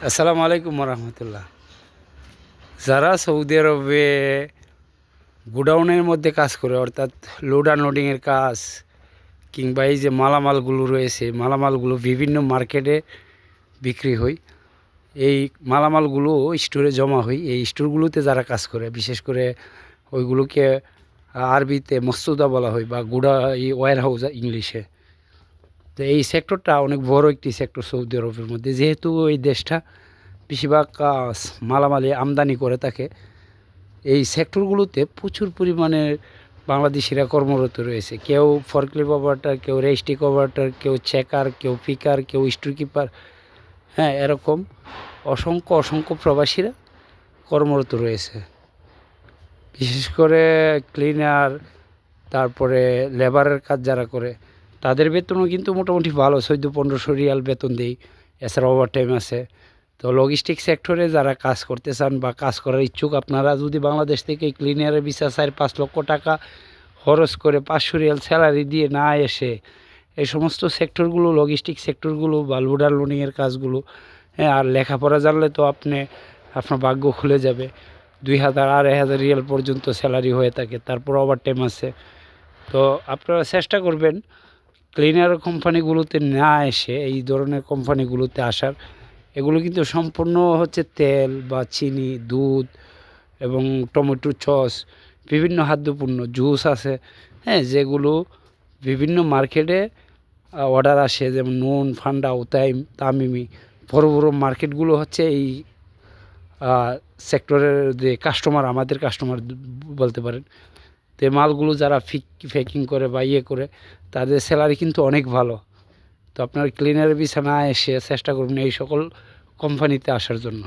আসসালামু আলাইকুম রহমতুল্লাহ যারা সৌদি আরবে গোডাউনের মধ্যে কাজ করে, অর্থাৎ লোড আনলোডিংয়ের কাজ কিংবা এই যে মালামালগুলো রয়েছে, মালামালগুলো বিভিন্ন মার্কেটে বিক্রি হয়, এই মালামালগুলো স্টোরে জমা হয়। এই স্টোরগুলোতে যারা কাজ করে, বিশেষ করে ওইগুলোকে আরবিতে মস্তুদা বলা হয় বা গুড়া, এই ওয়ার হাউস ইংলিশে। তো এই সেক্টরটা অনেক বড় একটি সেক্টর সৌদি আরবের মধ্যে। যেহেতু এই দেশটা বেশিরভাগ মালামালি আমদানি করে থাকে, এই সেক্টরগুলোতে প্রচুর পরিমাণে বাংলাদেশিরা কর্মরত রয়েছে। কেউ ফরক্লিপ অপারেটার কেউ রেস্টিক অপারেটার কেউ চেকার কেউ পিকার কেউ স্টোর কিপার হ্যাঁ এরকম অসংখ্য অসংখ্য প্রবাসীরা কর্মরত রয়েছে। বিশেষ করে ক্লিনার তারপরে লেবারের কাজ যারা করে তাদের বেতনও কিন্তু মোটামুটি ভালো, চোদ্দ পনেরোশো রিয়াল বেতন দেই। এছাড়া ওভার টাইম আছে। তো লজিস্টিক সেক্টরে যারা কাজ করতে চান বা কাজ করার ইচ্ছুক, আপনারা যদি বাংলাদেশ থেকে ক্লিনারের বিচার চার পাঁচ লক্ষ টাকা খরচ করে পাঁচশো রিয়াল স্যালারি দিয়ে না এসে এই সমস্ত সেক্টরগুলো লজিস্টিক সেক্টরগুলো বা লোডার লোডিংয়ের কাজগুলো হ্যাঁ আর লেখাপড়া জানলে তো আপনি, আপনার ভাগ্য খুলে যাবে। দুই হাজার, আড়াই হাজার রিয়াল পর্যন্ত স্যালারি হয়ে থাকে, তারপর ওভার টাইম আছে। তো আপনারা চেষ্টা করবেন ক্লিনার কোম্পানিগুলোতে না এসে এই ধরনের কোম্পানিগুলোতে আসার, এগুলো কিন্তু সম্পূর্ণ হচ্ছে তেল বা চিনি, দুধ এবং টমেটো সস, বিভিন্ন খাদ্যপণ্য জুস আছে হ্যাঁ যেগুলো বিভিন্ন মার্কেটে অর্ডার আসে, যেমন নুন, ফান্ডা, উতাইম, তামিমি, বড় বড় মার্কেটগুলো হচ্ছে এই সেক্টরের যে কাস্টমার আমাদের কাস্টমার বলতে পারেন। তো মালগুলো যারা ফিক, ফেকিং করে বা ইয়ে করে, তাদের স্যালারি কিন্তু অনেক ভালো। তো আপনার ক্লিনারের বিছানায় এসে চেষ্টা করবেন এই সকল কোম্পানিতে আসার জন্য।